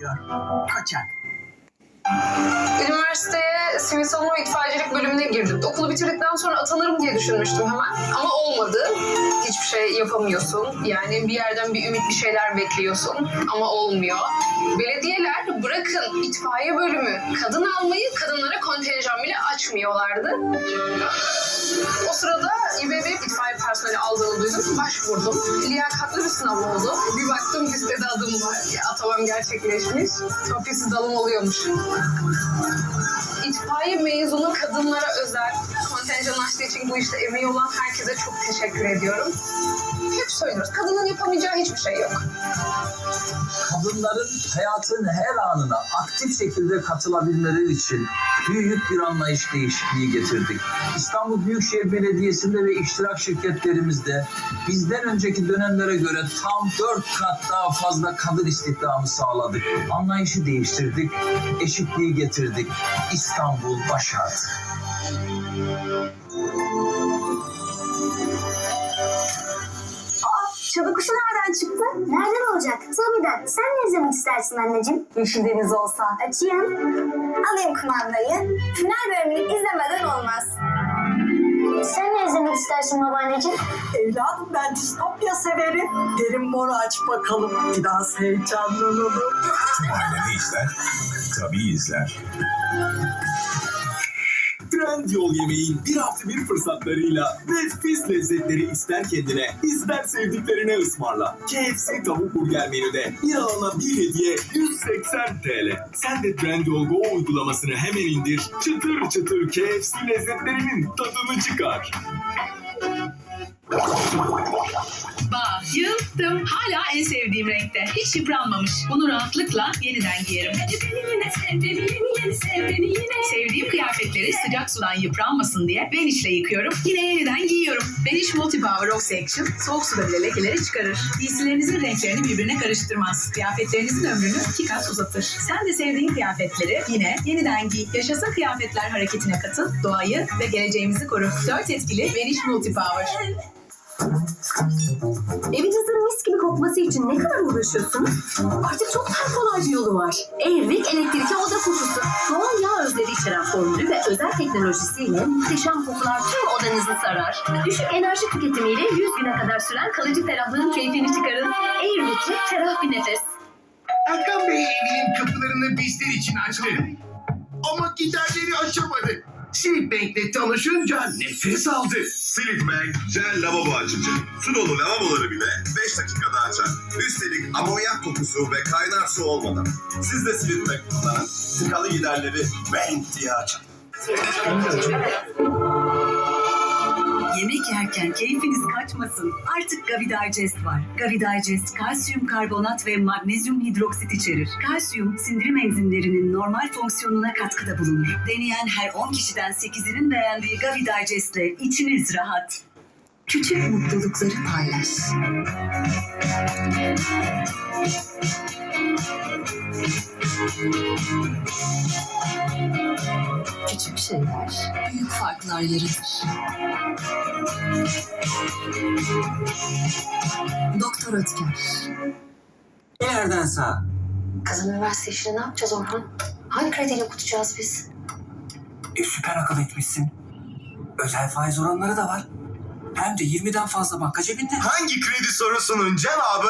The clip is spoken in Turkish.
diyor. Kaçak. Üniversiteye sivil savunma itfaiyecilik bölümüne girdim. Okulu bitirdikten sonra atanırım diye düşünmüştüm hemen. Ama olmadı. Hiçbir şey yapamıyorsun. Yani bir yerden bir ümit bir şeyler bekliyorsun. Ama olmuyor. Belediyeler bırakın itfaiye bölümü kadın almayı kadınlara kontenjan bile açmıyorlardı. O sırada personeli aldığını duydum. Başvurdum. Liyakatlı bir sınav oldu. Bir baktım listede adım var. Atamam gerçekleşmiş. Torpilsiz dalım oluyormuş. İtfaiye mezunu kadınlara özel kontenjan açtığı için bu işte emeği olan herkese çok teşekkür ediyorum. Hep söylüyoruz. Kadının yapamayacağı hiçbir şey yok. kadınların hayatın her anına aktif şekilde katılabilmeleri için büyük bir anlayış değişikliği getirdik. İstanbul Büyükşehir Belediyesi'nde ve iştirak şirketlerimizde bizden önceki dönemlere göre tam dört kat daha fazla kadın istihdamı sağladık. Anlayışı değiştirdik, eşitliği getirdik. İstanbul başardı. Çalı kuşu nereden çıktı? Nereden olacak? Tabi'den. Sen ne izlemek istersin anneciğim? Yeşil deniz olsa. Açayım. Alayım kumandayı. Final bölümünü izlemeden olmaz. Sen ne izlemek istersin babaanneciğim? Evladım ben distopya severim. Derin moru aç bakalım. Biraz heyecanlanalım. Tüm aile ne izler? Tabii izler. Trendyol yemeğin bir artı bir fırsatlarıyla nefis lezzetleri ister kendine, ister sevdiklerine ısmarla. KFC tavuk burger menüde bir alana bir hediye 180 TL. Sen de Trendyol Go uygulamasını hemen indir, çıtır çıtır KFC lezzetlerinin tadını çıkar. Hala en sevdiğim renkte. Hiç yıpranmamış. Bunu rahatlıkla yeniden giyerim. Sevdiğim kıyafetleri sıcak sudan yıpranmasın diye Vanish'le yıkıyorum. Yine yeniden giyiyorum. Vanish Multi Power Oxy Action soğuk suda bile lekeleri çıkarır. Giysilerinizin renklerini birbirine karıştırmaz. Kıyafetlerinizin ömrünü iki kat uzatır. Sen de sevdiğin kıyafetleri yine yeniden giy. Yaşasın kıyafetler hareketine katıl, doğayı ve geleceğimizi koru. Dört etkili Vanish Multi Power. Evinizin mis gibi kokması için ne kadar uğraşıyorsunuz? Artık çok daha kolay bir yolu var. Airwick elektrikli oda kokusu. Doğal yağ özleri içeren formülü ve özel teknolojisiyle muhteşem kokular tüm odanızı sarar. Düşük enerji tüketimiyle 100 güne kadar süren kalıcı ferahlığın keyfini çıkarın. Airwick'le ferah bir nefes. Erkan Bey evinin kapılarını bizler için açtı. Ama giderleri açamadı. Silipbank'le tanışınca nefes aldı. Silitbank jel lavabo açıcı. Su dolu lavaboları bile 5 dakikada açar. Üstelik amonyak kokusu ve kaynar su olmadan. Siz de Silitbank kullanın. Tıkalı giderleri bank diye açın. Yemek yerken keyfiniz kaçmasın. Artık Gavi Digest var. Gavi Digest kalsiyum karbonat ve magnezyum hidroksit içerir. Kalsiyum sindirim enzimlerinin normal fonksiyonuna katkıda bulunur. Deneyen her 10 kişiden 8'inin beğendiği Gavi Digest ile içiniz rahat. Küçük mutlulukları paylaş. Küçük şeyler büyük farklar yaratır. Doktor Ötker. Nereden sağ? Kızım üniversite işini ne yapacağız Orhan? Hangi krediyle okutacağız biz? E, süper akıl etmişsin. Özel faiz oranları da var. Hem de 20'den fazla banka cebinde. Hangi kredi sorusunun cevabı